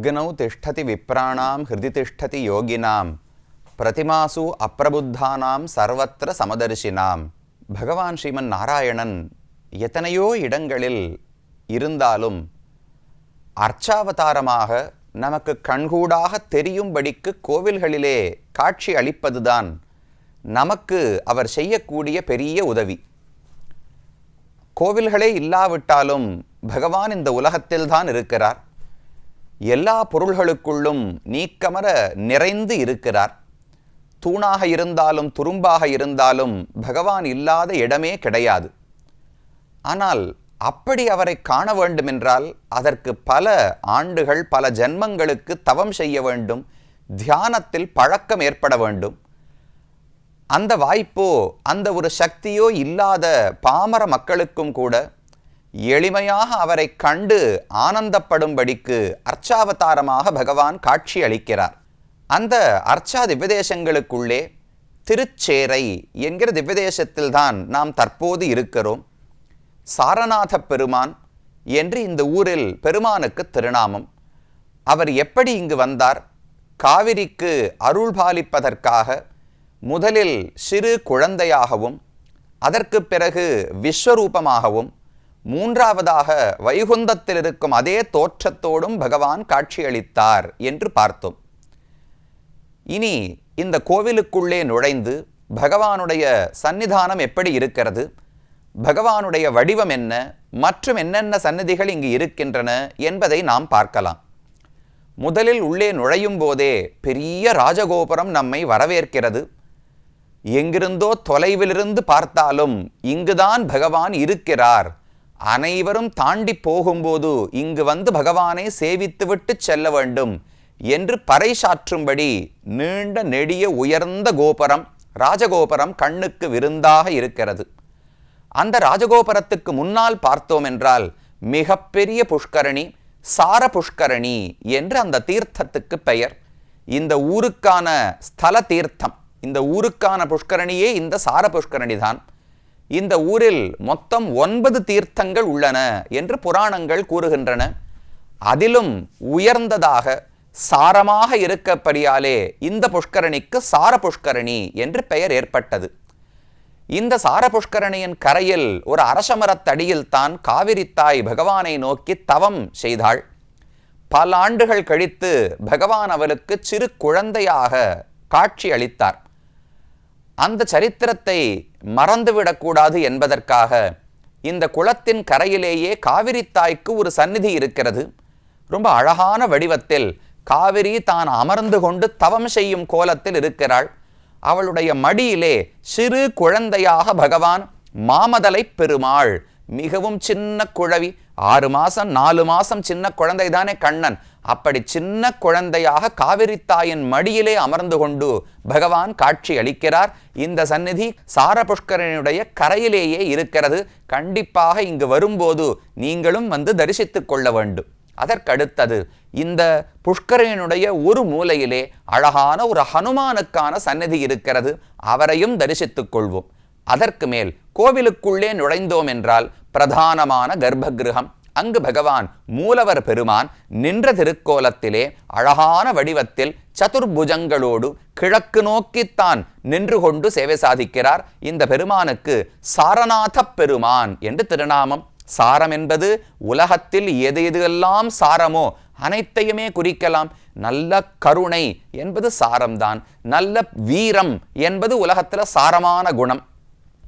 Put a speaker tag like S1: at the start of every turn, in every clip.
S1: அக்னௌ திஷ்டதி விப்ராணாம் ஹிருதி திஷ்டதி யோகினாம் பிரதிமாசு அப்பிரபுத்தானாம் சர்வத்திர சமதர்ஷினாம் பகவான் ஸ்ரீமன் நாராயணன் எத்தனையோ இடங்களில் இருந்தாலும் அர்ச்சாவதாரமாக நமக்கு கண்கூடாக தெரியும்படிக்கு கோவில்களிலே காட்சி அளிப்பதுதான் நமக்கு அவர் செய்யக்கூடிய பெரிய உதவி கோவில்களே இல்லாவிட்டாலும் பகவான் இந்த உலகத்தில்தான் இருக்கிறார். எல்லா பொருள்களுக்குள்ளும் நீக்கமர நிறைந்து இருக்கிறார். தூணாக இருந்தாலும் துரும்பாக இருந்தாலும் பகவான் இல்லாத இடமே கிடையாது. ஆனால் அப்படி அவரை காண வேண்டுமென்றால் அதற்கு பல ஆண்டுகள் பல ஜென்மங்களுக்கு தவம் செய்ய வேண்டும். தியானத்தில் பழக்கம் ஏற்பட வேண்டும். அந்த வாய்ப்போ அந்த ஒரு சக்தியோ இல்லாத பாமர மக்களுக்கும் கூட எளிமையாக அவரை கண்டு ஆனந்தப்படும்படிக்கு அர்ச்சாவதாரமாக பகவான் காட்சி அளிக்கிறார். அந்த அர்ச்சா திவ்யதேசங்களுக்குள்ளே திருச்சேரை என்கிற திவ்யதேசத்தில்தான் நாம் தற்போது இருக்கிறோம். சாரநாத பெருமான் என்று இந்த ஊரில் பெருமானுக்கு திருநாமம். அவர் எப்படி இங்கு வந்தார்? காவிரிக்கு அருள் பாலிப்பதற்காக முதலில் சிறு குழந்தையாகவும் அதற்கு பிறகு விஸ்வரூபமாகவும் மூன்றாவதாக வைகுந்தத்தில் இருக்கும் அதே தோற்றத்தோடும் பகவான் காட்சியளித்தார் என்று பார்த்தோம். இனி இந்த கோவிலுக்குள்ளே நுழைந்து பகவானுடைய சன்னிதானம் எப்படி இருக்கிறது? பகவானுடைய வடிவம் என்ன? மற்றும் என்னென்ன சன்னதிகள் இங்கு இருக்கின்றன என்பதை நாம் பார்க்கலாம். முதலில் உள்ளே நுழையும் போதே பெரிய ராஜகோபுரம் நம்மை வரவேற்கிறது. எங்கிருந்தோ தொலைவிலிருந்து பார்த்தாலும் இங்குதான் பகவான் இருக்கிறார் அனைவரும் தாண்டி போகும்போது இங்கு வந்து பகவானை சேவித்துவிட்டு செல்ல வேண்டும் என்று பறைசாற்றும்படி நீண்ட நெடிய உயர்ந்த கோபுரம் ராஜகோபுரம் கண்ணுக்கு விருந்தாக இருக்கிறது. அந்த ராஜகோபுரத்துக்கு முன்னால் பார்த்தோம் என்றால் மிகப்பெரிய புஷ்கரணி சார புஷ்கரணி என்று அந்த தீர்த்தத்துக்கு பெயர். இந்த ஊருக்கான ஸ்தல தீர்த்தம் இந்த ஊருக்கான புஷ்கரணியே இந்த சார புஷ்கரணி தான் இந்த ஊரில் மொத்தம் ஒன்பது தீர்த்தங்கள் உள்ளன என்று புராணங்கள் கூறுகின்றன. அதிலும் உயர்ந்ததாக சாரமாக இருக்கப்படியாலே இந்த புஷ்கரணிக்கு சார புஷ்கரணி என்று பெயர் ஏற்பட்டது. இந்த சார புஷ்கரணியின் கரையில் ஒரு அரசமரத்தடியில் தான் காவிரித்தாய் பகவானை நோக்கி தவம் செய்தாள். பல ஆண்டுகள் கழித்து பகவான் அவளுக்கு சிறு குழந்தையாக காட்சி அளித்தார். அந்த சரித்திரத்தை மறந்துவிடக்கூடாது என்பதற்காக இந்த குளத்தின் கரையிலேயே காவிரி தாய்க்கு ஒரு சந்நிதி இருக்கிறது. ரொம்ப அழகான வடிவத்தில் காவிரி தான் அமர்ந்து கொண்டு தவம் செய்யும் கோலத்தில் இருக்கிறாள். அவளுடைய மடியிலே சிறு குழந்தையாக பகவான் மாமதலை பெருமாள் மிகவும் சின்ன குழவி ஆறு மாசம் நாலு மாசம் சின்ன குழந்தை தானே கண்ணன். அப்படி சின்ன குழந்தையாக காவிரி தாயின் மடியிலே அமர்ந்து கொண்டு பகவான் காட்சி அளிக்கிறார். இந்த சந்நிதி சாரபுஷ்கரனுடைய கரையிலேயே இருக்கிறது. கண்டிப்பாக இங்கு வரும்போது நீங்களும் வந்து தரிசித்துக் கொள்ள வேண்டும். அதற்கடுத்தது இந்த புஷ்கரனுடைய ஒரு மூலையிலே அழகான ஒரு ஹனுமானுக்கான சந்நிதி இருக்கிறது. அவரையும் தரிசித்துக் கொள்வோம். அதற்கு மேல் கோவிலுக்குள்ளே நுழைந்தோம் என்றால் பிரதானமான கர்ப்பகிருகம் அங்கு பகவான் மூலவர் பெருமான் நின்ற திருக்கோலத்திலே அழகான வடிவத்தில் சதுர்புஜங்களோடு கிழக்கு நோக்கித்தான் நின்று கொண்டு சேவை சாதிக்கிறார். இந்த பெருமானுக்கு சாரநாத பெருமான் என்று திருநாமம். சாரம் என்பது உலகத்தில் எது எதுவெல்லாம் சாரமோ அனைத்தையுமே குறிக்கலாம். நல்ல கருணை என்பது சாரம்தான். நல்ல வீரம் என்பது உலகத்தில் சாரமான குணம்.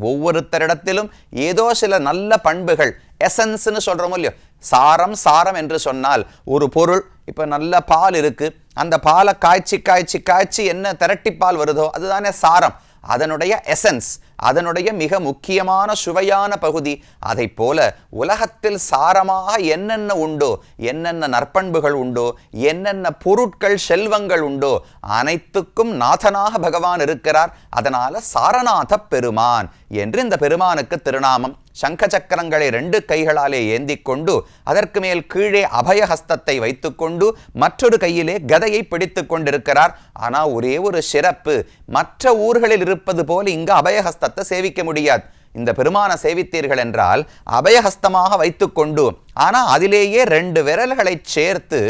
S1: ஒவ்வொருத்தரிடத்திலும் ஏதோ சில நல்ல பண்புகள் எசன்ஸ்னு சொல்கிறோமோ இல்லையோ? சாரம் சாரம் என்று சொன்னால் ஒரு பொருள் இப்போ நல்ல பால் இருக்குது அந்த பாலை காய்ச்சி காய்ச்சி காய்ச்சி என்ன திரட்டி பால் வருதோ அதுதானே சாரம். அதனுடைய எசன்ஸ் அதனுடைய மிக முக்கியமான சுவையான பகுதி. அதை போல உலகத்தில் சாரமாக என்னென்ன உண்டோ என்னென்ன நற்பண்புகள் உண்டோ என்னென்ன பொருட்கள் செல்வங்கள் உண்டோ அனைத்துக்கும் நாதனாக பகவான் இருக்கிறார். அதனால சாரநாத பெருமான் என்று இந்த பெருமானுக்கு திருநாமம் சங்க சக்கரங்களை ரெண்டு கைகளாலே ஏந்தி கொண்டு அதற்கு மேல் கீழே அபயஹஸ்தத்தை வைத்துக்கொண்டு மற்றொரு கையிலே கதையை பிடித்து கொண்டிருக்கிறார். ஆனால் ஒரே ஒரு சிறப்பு மற்ற ஊர்களில் இருப்பது போல் இங்கு அபயஹஸ்தத்தை சேவிக்க முடியாது. இந்த பெருமான சேவித்தீர்கள் என்றால் அபயஹஸ்தமாக வைத்துக்கொண்டு ஆனால் அதிலேயே ரெண்டு விரல்களை சேர்த்து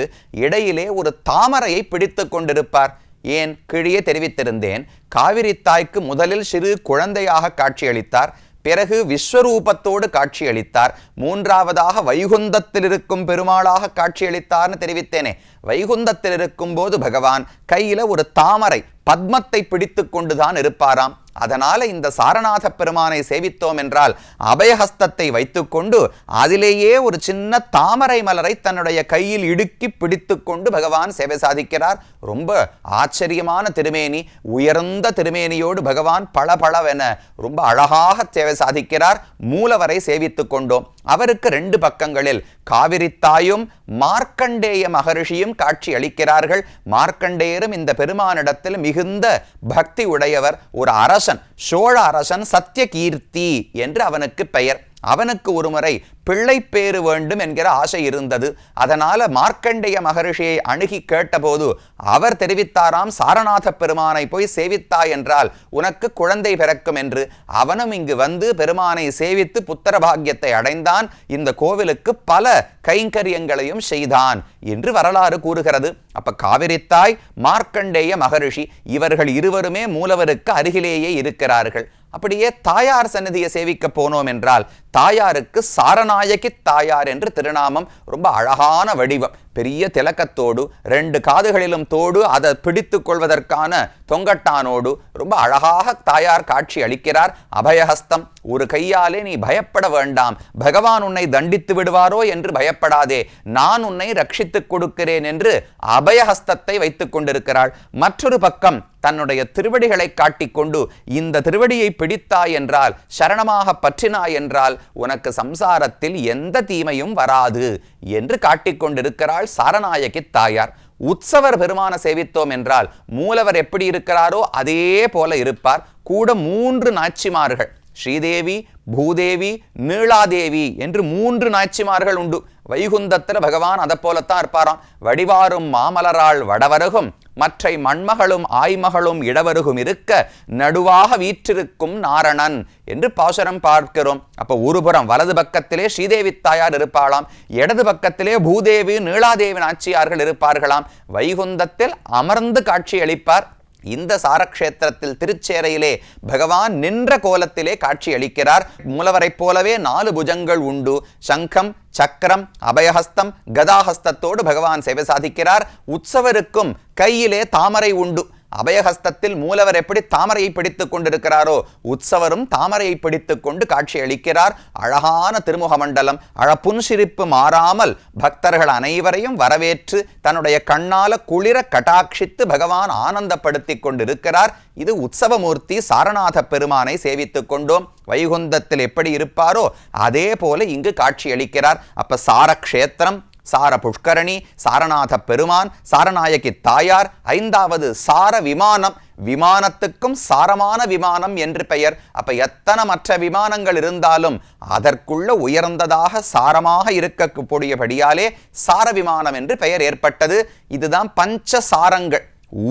S1: இடையிலே ஒரு தாமரையை பிடித்து கொண்டிருப்பார். ஏன்? கீழே தெரிவித்திருந்தேன். காவிரி தாய்க்கு முதலில் சிறு குழந்தையாக காட்சியளித்தார். பிறகு விஸ்வரூபத்தோடு காட்சியளித்தார். மூன்றாவதாக வைகுந்தத்தில் இருக்கும் பெருமாளாக காட்சியளித்தார்னு தெரிவித்தேனே. வைகுந்தத்தில் இருக்கும் போது பகவான் கையில ஒரு தாமரை பத்மத்தை பிடித்து கொண்டுதான் இருப்பாராம். அதனால இந்த சாரநாத பெருமானை சேவித்தோம் என்றால் அபயஹஸ்தத்தை வைத்துக்கொண்டு அதிலேயே ஒரு சின்ன தாமரை மலரை தன்னுடைய கையில் இடுக்கி பிடித்து கொண்டு பகவான் சேவை சாதிக்கிறார். ரொம்ப ஆச்சரியமான திருமேனி உயர்ந்த திருமேனியோடு பகவான் பளபளவென ரொம்ப அழகாக சேவை சாதிக்கிறார். மூலவரை சேவித்துக் கொண்டோம். அவருக்கு ரெண்டு பக்கங்களில் காவிரித்தாயும் மார்க்கண்டேய மகரிஷியும் காட்சி அளிக்கிறார்கள். மார்க்கண்டேயரும் இந்த பெருமானிடத்தில் மிகுந்த பக்தி உடையவர் ஒரு அரசன் சோழ அரசன் சத்தியகீர்த்தி என்று அவனுக்கு பெயர். அவனுக்கு ஒருமுறை பிள்ளை பேறு வேண்டும் என்கிற ஆசை இருந்தது. அதனால மார்க்கண்டேய மகரிஷியை அணுகி கேட்டபோது அவர் தெரிவித்தாராம் சாரநாத பெருமானை போய் சேவித்தாய் என்றால் உனக்கு குழந்தை பிறக்கும் என்று. அவனும் இங்கு வந்து பெருமானை சேவித்து புத்திர பாக்கியத்தை அடைந்தான். இந்த கோவிலுக்கு பல கைங்கரியங்களையும் செய்தான் என்று வரலாறு கூறுகிறது. அப்ப காவிரித்தாய் மார்க்கண்டேய மகரிஷி இவர்கள் இருவருமே மூலவருக்கு அருகிலேயே இருக்கிறார்கள். அப்படியே தாயார் சன்னதியை சேவிக்க போனோம் என்றால் தாயாருக்கு சாரநாயகி தாயார் என்று திருநாமம் ரொம்ப அழகான வடிவம். பெரிய திலக்கத்தோடு ரெண்டு காதுகளிலும் தோடு அதை பிடித்து கொள்வதற்கான தொங்கட்டானோடு ரொம்ப அழகாக தாயார் காட்சி அளிக்கிறார். அபயஹஸ்தம் ஒரு கையாலே நீ பயப்பட வேண்டாம். பகவான் உன்னை தண்டித்து விடுவாரோ என்று பயப்படாதே. நான் உன்னை ரட்சித்துக் கொடுக்கிறேன் என்று அபயஹஸ்தத்தை வைத்துக் கொண்டிருக்கிறாள். மற்றொரு பக்கம் தன்னுடைய திருவடிகளை காட்டிக்கொண்டு இந்த திருவடியை பிடித்தாய் என்றால் சரணமாக பற்றினாய் என்றால் உனக்கு சம்சாரத்தில் எந்த தீமையும் வராது என்று காட்டிக்கொண்டிருக்கிறாள் சாரநாயகி தாயார். உற்சவர் பெருமான சேவித்தோம் என்றால் மூலவர் எப்படி இருக்கிறாரோ அதே போல இருப்பார். கூட மூன்று நாச்சிமார்கள். ஸ்ரீதேவி பூதேவி நீளாதேவி என்று மூன்று நாச்சிமார்கள் உண்டு. வைகுந்தத்தில் பகவான் அதை போலத்தான் இருப்பாராம். வடிவாரும் மாமலரால் வடவருகும். மற்றை மண்மகளும் ஆய்மகளும் இடவருகும் இருக்க நடுவாக வீற்றிருக்கும் நாரணன் என்று பாசுரம் பார்க்கிறோம். அப்போ ஒருபுறம் வலது பக்கத்திலே ஸ்ரீதேவி தாயார் இருப்பாளாம். இடது பக்கத்திலே பூதேவி நீளாதேவி நாச்சியார்கள் இருப்பார்களாம். வைகுந்தத்தில் அமர்ந்து காட்சி அளிப்பார் இந்த சாரக்ஷேத்திரத்தில் திருச்சேரையிலே பகவான் நின்ற கோலத்திலே காட்சி அளிக்கிறார் மூலவரைப் போலவே நாலு புஜங்கள் உண்டு. சங்கம் சக்கரம் அபயஹஸ்தம் கதாஹஸ்தத்தோடு பகவான் சேவை சாதிக்கிறார். உற்சவருக்கும் கையிலே தாமரை உண்டு. அபயஹஸ்தத்தில் மூலவர் எப்படி தாமரையை பிடித்துக் கொண்டிருக்கிறாரோ உற்சவரும் தாமரையை பிடித்துக் கொண்டு காட்சி அளிக்கிறார். அழகான திருமுக மண்டலம் அழப்புன்சிரிப்பு மாறாமல் பக்தர்கள் அனைவரையும் வரவேற்று தன்னுடைய கண்ணால குளிர கட்டாட்சித்து பகவான் ஆனந்தப்படுத்தி கொண்டிருக்கிறார். இது உற்சவமூர்த்தி சாரநாத பெருமானை சேவித்துக் கொண்டோம். வைகுந்தத்தில் எப்படி இருப்பாரோ அதே போல இங்கு காட்சி அளிக்கிறார். அப்ப சாரக்ஷேத்திரம் சார புஷ்கரணி சாரநாத பெருமான் சாரநாயகி தாயார் ஐந்தாவது சார விமானம். விமானத்துக்கும் சாரமான விமானம் என்று பெயர். அப்ப எத்தனை மற்ற விமானங்கள் இருந்தாலும் அதற்குள்ள உயர்ந்ததாக சாரமாக இருக்கக்கூடியபடியாலே சார விமானம் என்று பெயர் ஏற்பட்டது. இதுதான் பஞ்ச சாரங்கள்.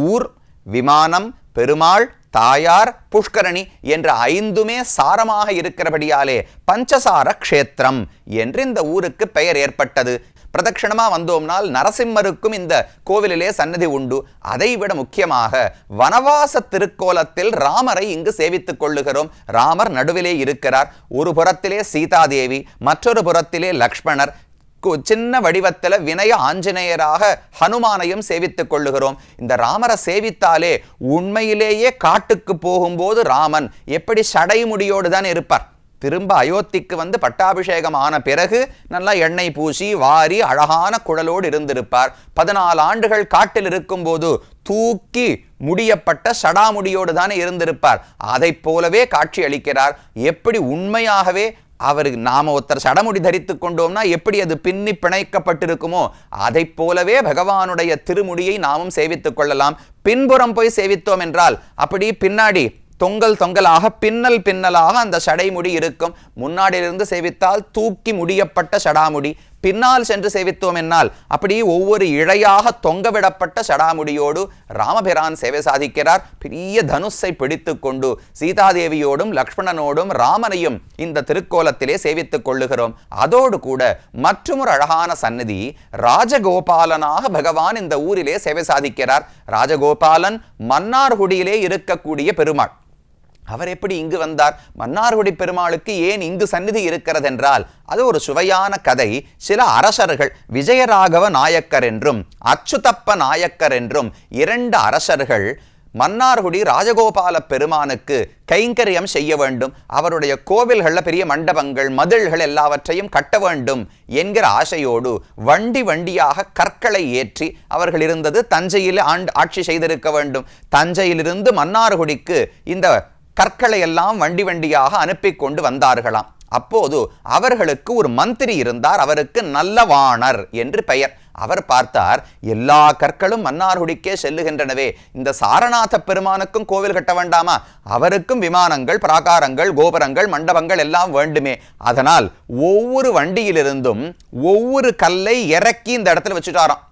S1: ஊர் விமானம் பெருமாள் தாயார் புஷ்கரணி என்ற ஐந்துமே சாரமாக இருக்கிறபடியாலே பஞ்சசார க்ஷேத்திரம் என்று இந்த ஊருக்கு பெயர் ஏற்பட்டது. பிரதட்சணமா வந்தோம்னால் நரசிம்மருக்கும் இந்த கோவிலிலே சன்னதி உண்டு. அதை விட முக்கியமாக வனவாச திருக்கோலத்தில் ராமரை இங்கு சேவித்துக் கொள்ளுகிறோம். ராமர் நடுவிலே இருக்கிறார். ஒரு புறத்திலே சீதாதேவி மற்றொரு புறத்திலே லக்ஷ்மணர். கு- சின்ன வடிவத்தில் வினய ஆஞ்சநேயராக ஹனுமானையும் சேவித்துக் கொள்ளுகிறோம். இந்த ராமரை சேவித்தாலே உண்மையிலேயே காட்டுக்கு போகும்போது ராமன் எப்படி சடைமுடியோடு தான் இருப்பார். திரும்ப அயோத்திக்கு வந்து பட்டாபிஷேகம் ஆன பிறகு நல்லா எண்ணெய் பூசி வாரி அழகான குழலோடு இருந்திருப்பார். பதினாலு ஆண்டுகள் காட்டில் இருக்கும்போது தூக்கி முடியப்பட்ட சடாமுடியோடு தானே இருந்திருப்பார். அதைப் போலவே காட்சி அளிக்கிறார். எப்படி உண்மையாகவே அவருக்கு நாம ஒருத்தர் சடமுடி தரித்து கொண்டோம்னா எப்படி அது பின்னி பிணைக்கப்பட்டிருக்குமோ அதைப் போலவே பகவானுடைய திருமுடியை நாமும் சேவித்துக் கொள்ளலாம். பின்புறம் போய் சேவித்தோம் என்றால் அப்படி பின்னாடி தொங்கல் தொங்கலாக பின்னல் பின்னலாக அந்த சடைமுடி இருக்கும். முன்னாடியிலிருந்து சேவித்தால் தூக்கி முடியப்பட்ட சடாமுடி. பின்னால் சென்று சேவித்தோம் என்னால். அப்படி ஒவ்வொரு இழையாக தொங்கவிடப்பட்ட சடாமுடியோடு ராமபிரான் சேவை சாதிக்கிறார். பெரிய தனுஷை பிடித்து கொண்டு சீதாதேவியோடும் லக்ஷ்மணனோடும் ராமனையும் இந்த திருக்கோலத்திலே சேவித்துக் கொள்ளுகிறோம். அதோடு கூட மற்றொரு அழகான சந்நிதி ராஜகோபாலனாக பகவான் இந்த ஊரிலே சேவை சாதிக்கிறார். ராஜகோபாலன் மன்னார்குடியிலே இருக்கக்கூடிய பெருமாள். அவர் எப்படி இங்கு வந்தார்? மன்னார்குடி பெருமாளுக்கு ஏன் இங்கு சந்நிதி இருக்கிறது என்றால் அது ஒரு சுவையான கதை. சில அரசர்கள் விஜயராகவ நாயக்கர் என்றும் அச்சுதப்ப நாயக்கர் என்றும் இரண்டு அரசர்கள் மன்னார்குடி ராஜகோபால பெருமானுக்கு கைங்கரியம் செய்ய வேண்டும். அவருடைய கோவில்களில் பெரிய மண்டபங்கள் மதில்கள் எல்லாவற்றையும் கட்ட வேண்டும் என்கிற ஆசையோடு வண்டி வண்டியாக கற்களை ஏற்றி அவர்கள் இருந்தது தஞ்சையில் ஆண்டு ஆட்சி செய்திருக்க வேண்டும். தஞ்சையிலிருந்து மன்னார்குடிக்கு இந்த கற்களை எல்லாம் வண்டி வண்டியாக அனுப்பி கொண்டு வந்தார்களாம். அப்போது அவர்களுக்கு ஒரு மந்திரி இருந்தார். அவருக்கு நல்லவாணர் என்று பெயர். அவர் பார்த்தார் எல்லா கற்களும் மன்னார்குடிக்கே செல்லுகின்றனவே. இந்த சாரநாத பெருமானுக்கும் கோவில் கட்ட வேண்டாமா? அவருக்கும் விமானங்கள் பிராகாரங்கள் கோபுரங்கள் மண்டபங்கள் எல்லாம் வேண்டுமே. அதனால் ஒவ்வொரு வண்டியிலிருந்தும் ஒவ்வொரு கல்லை இறக்கி இந்த இடத்துல வச்சுட்டாராம்.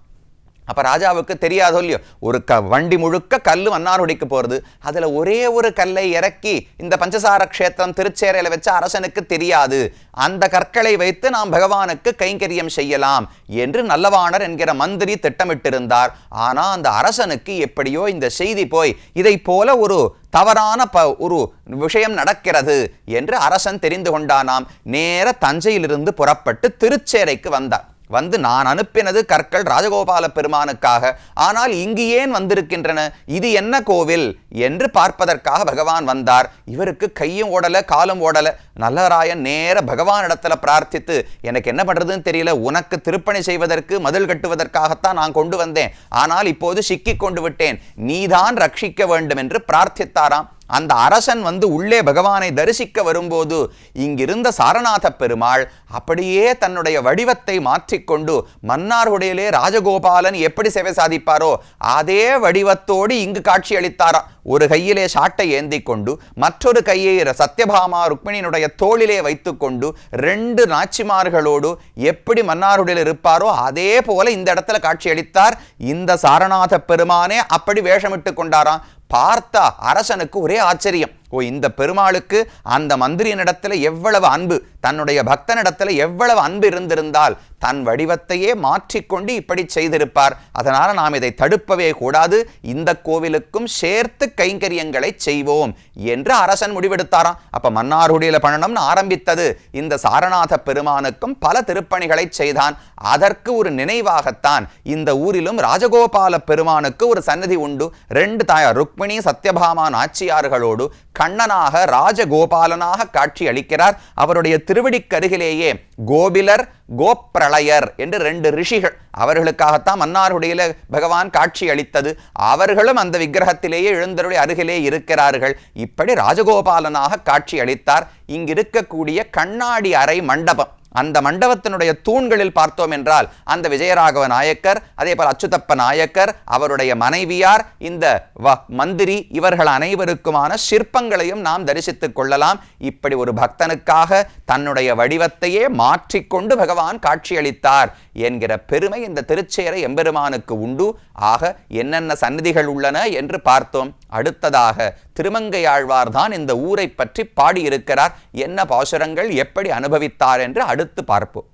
S1: அப்போ ராஜாவுக்கு தெரியாதோ இல்லையோ? ஒரு க வண்டி முழுக்க கல் மன்னார்குடிக்கு போகிறது அதில் ஒரே ஒரு கல்லை இறக்கி இந்த பஞ்சசார க்ஷேத்திரம் திருச்சேரையில் வச்ச அரசனுக்கு தெரியாது. அந்த கற்களை வைத்து நாம் பகவானுக்கு கைங்கரியம் செய்யலாம் என்று நல்லவாணர் என்கிற மந்திரி திட்டமிட்டிருந்தார். ஆனால் அந்த அரசனுக்கு எப்படியோ இந்த செய்தி போய் இதை போல ஒரு தவறான ப ஒரு விஷயம் நடக்கிறது என்று அரசன் தெரிந்து கொண்டானாம். நேர தஞ்சையிலிருந்து புறப்பட்டு திருச்சேரைக்கு வந்தார் வந்து நான் அனுப்பினது கற்கள் ராஜகோபால பெருமானுக்காக. ஆனால் இங்கு ஏன் வந்திருக்கின்றன? இது என்ன கோவில்? என்று பார்ப்பதற்காக பகவான் வந்தார். இவருக்கு கையும் ஓடல காலும் ஓடல. நல்லராயன் நேர பகவான் இடத்துல பிரார்த்தித்து எனக்கு என்ன பண்றதுன்னு தெரியல. உனக்கு திருப்பணி செய்வதற்கு மதில் கட்டுவதற்காகத்தான் நான் கொண்டு வந்தேன். ஆனால் இப்போது சிக்கிக் கொண்டு விட்டேன். நீதான் ரட்சிக்க வேண்டும் என்று பிரார்த்தித்தாராம். அந்த அரசன் வந்து உள்ளே பகவானை தரிசிக்க வரும்போது இங்கிருந்த சாரநாத பெருமாள் அப்படியே தன்னுடைய வடிவத்தை மாற்றிக்கொண்டு மன்னார்குடையிலே ராஜகோபாலன் எப்படி சேவை சாதிப்பாரோ அதே வடிவத்தோடு இங்கு காட்சி அளித்தாராம் ஒரு கையிலே சாட்டை ஏந்தி கொண்டு மற்றொரு கையை சத்யபாமா ருக்மிணியினுடைய தோளிலே வைத்துக்கொண்டு ரெண்டு நாச்சிமார்களோடு எப்படி மன்னாருடையில் இருப்பாரோ அதே போல இந்த இடத்துல காட்சி அளித்தார் இந்த சாரநாத பெருமானே அப்படி வேஷமிட்டு கொண்டாராம். பார்த்தா அரசனுக்கு ஒரே ஆச்சரியம். ஓ இந்த பெருமாளுக்கு அந்த மந்திரியனிடத்தில் எவ்வளவு அன்பு தன்னுடைய பக்தனிடத்துல எவ்வளவு அன்பு இருந்திருந்தால் தன் வடிவத்தையே மாற்றிக்கொண்டு இப்படி செய்திருப்பார். அதனால நாம் இதை தடுப்பவே கூடாது. இந்த கோவிலுக்கும் சேர்த்து கைங்கரியங்களை செய்வோம் என்று அரசன் முடிவெடுத்தாராம். அப்ப மன்னார்குடியில் பண்ணணும்னு ஆரம்பித்தது. இந்த சாரநாத பெருமானுக்கும் பல திருப்பணிகளை செய்தான். அதற்கு ஒரு நினைவாகத்தான் இந்த ஊரிலும் ராஜகோபால பெருமானுக்கு ஒரு சன்னதி உண்டு. ரெண்டு தாயார் ருக்மிணி சத்யபாமா நாச்சியார்களோடு கண்ணனாக ராஜகோபாலனாக காட்சி அளிக்கிறார். அவருடைய திருவடிக்கருகிலேயே கோபிலர் கோப்பிரளயர் என்று ரெண்டு ரிஷிகள். அவர்களுக்காகத்தான் மன்னாருடையில பகவான் காட்சி அளித்தது. அவர்களும் அந்த விக்கிரகத்திலேயே எழுந்தருடைய அருகிலே இருக்கிறார்கள். இப்படி ராஜகோபாலனாக காட்சி அளித்தார். இங்கிருக்கக்கூடிய கண்ணாடி அறை மண்டபம். அந்த மண்டபத்தினுடைய தூண்களில் பார்த்தோம் என்றால் அந்த விஜயராகவ நாயக்கர் அதே போல் அச்சுதப்ப நாயக்கர் அவருடைய மனைவியார் இந்த வ மந்திரி இவர்கள் அனைவருக்குமான சிற்பங்களையும் நாம் தரிசித்துக் கொள்ளலாம். இப்படி ஒரு பக்தனுக்காக தன்னுடைய வடிவத்தையே மாற்றிக்கொண்டு பகவான் காட்சியளித்தார் என்கிற பெருமை இந்த திருச்சேரை எம்பெருமானுக்கு உண்டு. ஆக என்னென்ன சன்னதிகள் உள்ளன என்று பார்த்தோம். அடுத்ததாக திருமங்கையாழ்வார் தான் இந்த ஊரை பற்றி பாடியிருக்கிறார். என்ன பாசுரங்கள் எப்படி அனுபவித்தார் என்று அடுத்து பார்ப்போம்.